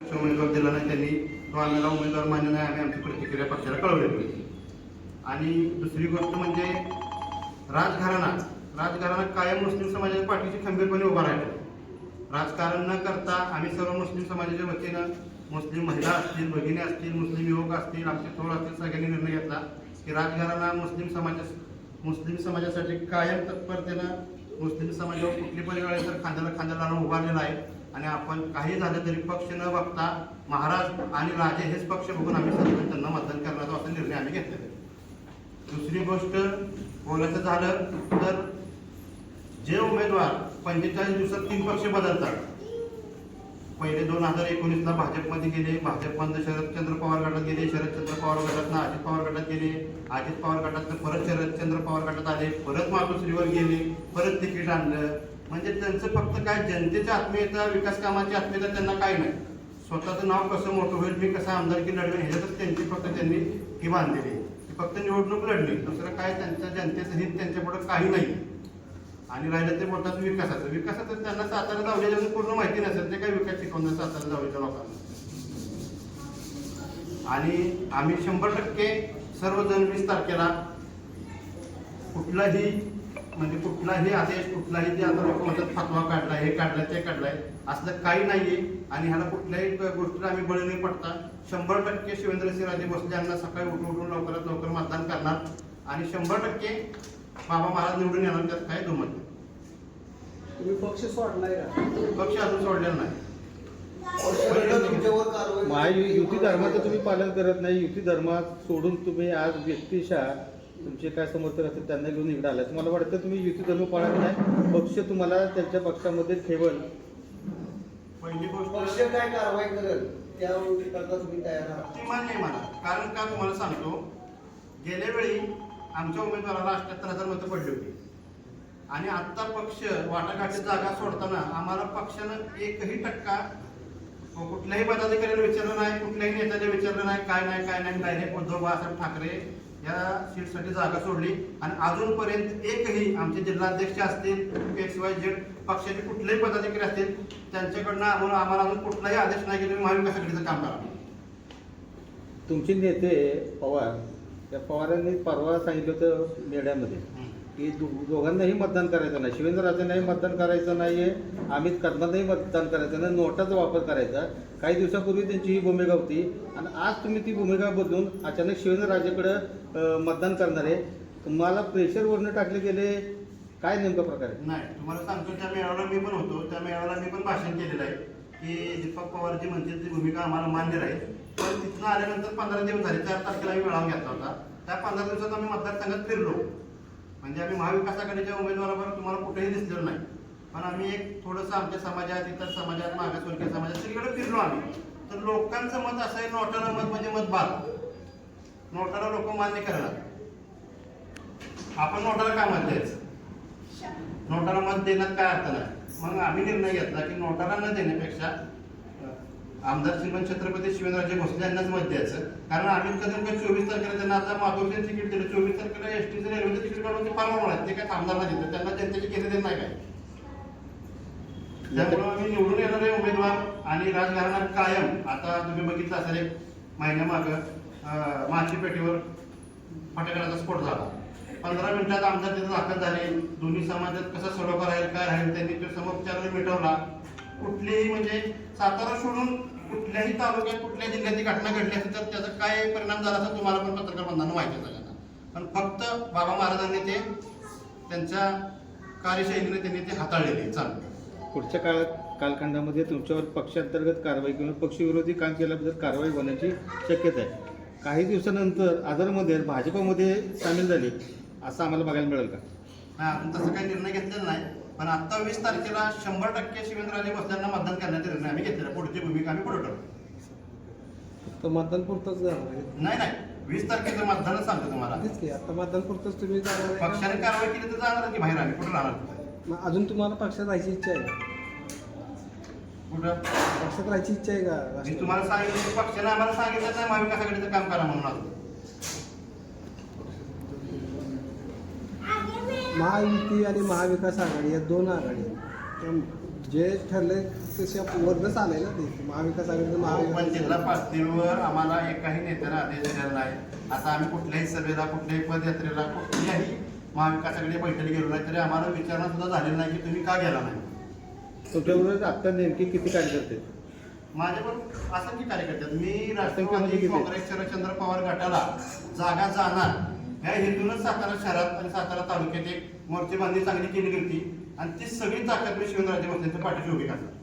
उमेदवार दिला नाही त्यांनी तो आम्हाला उमेदवार मान्य नाही आम्ही आमची प्रतिक्रिया पक्षाला कळवली होती. आणि दुसरी गोष्ट म्हणजे राजघराणा. राजघराणा कायम मुस्लिम समाजाच्या पाठीशी खंबीरपणे उभा राहिला. राजकारण न करता आम्ही सर्व मुस्लिम समाजाच्या वतीनं मुस्लिम महिला असतील भगिनी असतील मुस्लिम युवक असतील आमचे थोर असतील सगळ्यांनी निर्णय घेतला की राजघराणा मुस्लिम समाजा मुस्लिम समाजासाठी कायम तत्परतेनं मुस्लिम समाजावर कुठली पण वेळेस तर खांद्याला खांद्याला लावून उभारलेला आहे. आणि आपण काही झालं तरी पक्ष न बघता महाराज आणि राजे हेच पक्ष बघून आम्ही सर्व त्यांना मतदान करण्याचा असा निर्णय आम्ही घेतलेला दुसरी गोष्ट बोलायचं झालं तर जे उमेदवार पंचेचाळीस दिवसात तीन पक्ष बदलतात. पहिले दोन हजार एकोणीसला भाजपमध्ये गेले भाजपमधनं शरदचंद्र पवार गटात गेले शरदचंद्र पवार गटातनं अजित पवार गटात गेले अजित पवार गटातनं परत शरदचंद्र पवार गटात आले परत मातोश्रीवर गेले परत तिकीट आणलं म्हणजे त्यांचं फक्त काय जनतेच्या आत्मीयता विकास कामाची आत्मीयता त्यांना काय नाही. स्वतःचं नाव कसं मोठं होईल मी कसं आमदारकी लढवेन ह्याच्यातच त्यांची फक्त त्यांनी ही बांधलेली आहे. फक्त निवडणूक लढली दुसरं काय त्यांच्या जनतेचं हित त्यांच्या काही नाही. आणि राहिलं ते बोलतात विकासाचं. विकासाचं त्यांना सातारा जावलेलं पूर्ण माहिती नसेल ते काय विकास शिकवणार सातारा जावलेच्या लोकांना. आणि आम्ही शंभर टक्के सर्वजण वीस तारखेला कुठलाही म्हणजे कुठलाही आदेश कुठलाही जे आता लोक म्हणतात फतवा काढलाय हे काढलाय ते काढलाय असलं काही नाहीये. आणि ह्याला कुठल्याही गोष्टीला आम्ही बळी नाही पडता. शंभर टक्के शिवेंद्रसिंहराजे भोसले यांना सकाळी उठून उठून लवकरात लवकर मतदान करणार. आणि शंभर टक्के बाबा महाराज निवडून येणार त्यात काही दुमत नाही. तुम्ही पक्ष सोडलाय का? पक्ष अजून सोडलेला नाही. युती धर्माचं तुम्ही पालन करत नाही. युती धर्मात सोडून तुम्ही आज व्यक्तिशा तुमचे काय समर्थक असतील त्यांना घेऊन इकडे आला तुम्हाला वाटतं तुम्ही युती धर्म पाळत नाही. पक्ष तुम्हाला त्यांच्या पक्षामध्ये ठेवल. पहिली पक्ष गोष्ट काय कारवाई करेल त्या करता तुम्ही तयार आहात. ती मान्य आहे मला. कारण का तुम्हाला सांगतो गेल्या वेळी आमच्या उमेदवाराला अठ्याहत्तर हजार मतं पडली होती. आणि आत्ता पक्ष वाटाघाटी जागा सोडताना आम्हाला पक्षानं एकही टक्का कुठल्याही पदाधिकाऱ्याला विचारलं नाही कुठल्याही नेत्याला विचारलं नाही काय नाही काय नाही डायरेक्ट उद्धव बाळासाहेब ठाकरे या सीटसाठी जागा सोडली. आणि अजूनपर्यंत एकही आमचे जिल्हाध्यक्ष असतील एक्स वाय झेड पक्षाचे कुठलेही पदाधिकारी असतील त्यांच्याकडनं आम्हाला आम्हाला अजून कुठलाही आदेश नाही की तुम्ही महाविकास आघाडीचं काम करा तुमचे नेते पवार त्या पवारांनी परवा सांगितलं होतं मेढ्यामध्ये. की दो- दोघांनाही मतदान करायचं नाही. शिवेंद्रराजांनाही मतदान करायचं नाही आहे अमित कदमांनाही मतदान करायचं नाही. नोटाचा वापर करायचा. काही दिवसापूर्वी त्यांची ही भूमिका होती. आणि आज तुम्ही ती भूमिका बदलून अचानक शिवेंद्रराजेकडं मतदान करणार आहे. तुम्हाला प्रेशरवरनं टाकले गेले. काय नेमका प्रकार आहे? नाही तुम्हाला सांगतो त्या मेळाव्याला मी पण होतो. त्या मेळाव्याला मी पण भाषण केलेलं आहे की दीपक पवार जी म्हणतील ती भूमिका आम्हाला मान्य राहील. पण तिथून आल्यानंतर पंधरा दिवस झाले. चार तारखेला मी मेळावा घेतला होता. त्या पंधरा दिवसात आम्ही मतदारसंघात फिरलो. म्हणजे आम्ही महाविकास आघाडीच्या उमेदवाराबरोबर तुम्हाला कुठेही दिसलेलं नाही. पण आम्ही एक थोडंसं आमच्या समाजात इतर समाजात मागासवर्गीय समाजात सगळीकडे फिरलो आम्ही. तर लोकांचं मत असं आहे नोटारा मत म्हणजे मत बाद नोटारा लोक मान्य करणार. आपण नोटाला का मत द्यायचं? नोटाला मत देण्यात काय अर्थ नाही. मग आम्ही निर्णय घेतला की नोटाला न देण्यापेक्षा आमदार श्रीमंत छत्रपती शिवेंद्रराजे भोसले यांनाच मत द्यायचं. कारण आम्ही कधी चोवीस तारखेला त्यांना आता माधवचे तिकीट दिलं. चोवीस तारखेला एस टीचं रेल्वेचं तिकीट काढून ते पारवणार आहेत. ते काय आमदारला नाही त्यांना जनतेची केले देत नाही काय? त्यामुळं आम्ही निवडून येणारे उमेदवार आणि राजकारणात कायम. आता तुम्ही बघितलं असेल एक महिन्यामागं माची पेटीवर फटाकडाचा स्फोट झाला. पंधरा मिनिटात आमदार तिथे दाखल झाले. दोन्ही समाजात कसा सडोका राहील काय राहील त्यांनी तो समोपचार मिटवला कुठलीही म्हणजे सातारा सोडून कुठल्याही तालुक्यात कुठल्याही जिल्ह्यात घटना घडली असेल तर त्याचा काय परिणाम झाला असेल तुम्हाला पण पत्रकार बंधांना माहिती सगळ्यांना पण फक्त बाबा महाराजांनी ते त्यांच्या कार्यशैलीने त्यांनी ते हाताळलेले. चांगलं पुढच्या काळ कालखंडामध्ये तुमच्यावर पक्षांतर्गत कारवाई किंवा पक्षविरोधी काम केल्याबद्दल कारवाई होण्याची शक्यता आहे. काही दिवसानंतर आदरमध्ये भाजपमध्ये सामील झाली असं आम्हाला बघायला मिळेल का? अजून तसं काही निर्णय घेतलेला नाही. पण आता वीस तारखेला शंभर टक्के शिवेंद्रराजे भोसल्यांना मतदान करण्याचा निर्णय आम्ही घेतलेला पुढची भूमिका आम्ही पुढे ठरवतो तर मतदान पुरतच जाणार आहे. नाही नाही. वीस तारखेचं मतदानच सांगतो तुम्हाला. तेच की आता मतदान पुरतच तुम्ही जाणार आहे पक्षाने? कारवाई केली तर जाणार की बाहेर आम्ही. कुठे राहणार? मग अजून तुम्हाला पक्षात राहायची इच्छा आहे का? कुठं? पक्षात राहायची इच्छा आहे का? मी तुम्हाला सांगितलं की पक्षाने आम्हाला सांगितलं नाही महाविकास आघाडीचं काम करा म्हणून अजून. महायुती आणि महाविकास आघाडी या दोन आघाडी जे ठरले तसे वरनच आलंय ना ते महाविकास आघाडी पण महाविकास जिल्हा पातळीवर आम्हाला एकाही नेत्यानं आदेश दिलेला नाही आता आम्ही कुठल्याही सभेला कुठल्याही पदयात्रेला कुठल्याही महाविकासाकडे बैठक गेलो नाही तरी आम्हाला विचारणा सुद्धा झालेला नाही की तुम्ही का गेला नाही तुमच्याबरोबर आत्ता नेमके किती कार्यकर्ते आहेत? माझ्यावर असंख्य कार्यकर्ते आहेत. मी म्हणजे राष्ट्रवादी किती? काँग्रेस शरदचंद्र पवार गटाला जागा जाणार या हेतूनच सातारा शहरात आणि सातारा तालुक्यात एक मोर्चे बांधणी चांगली केली गेली आणि ती सगळी ताकद मी शिवराजे भोसलेंच्या पाठीशी उभी करणार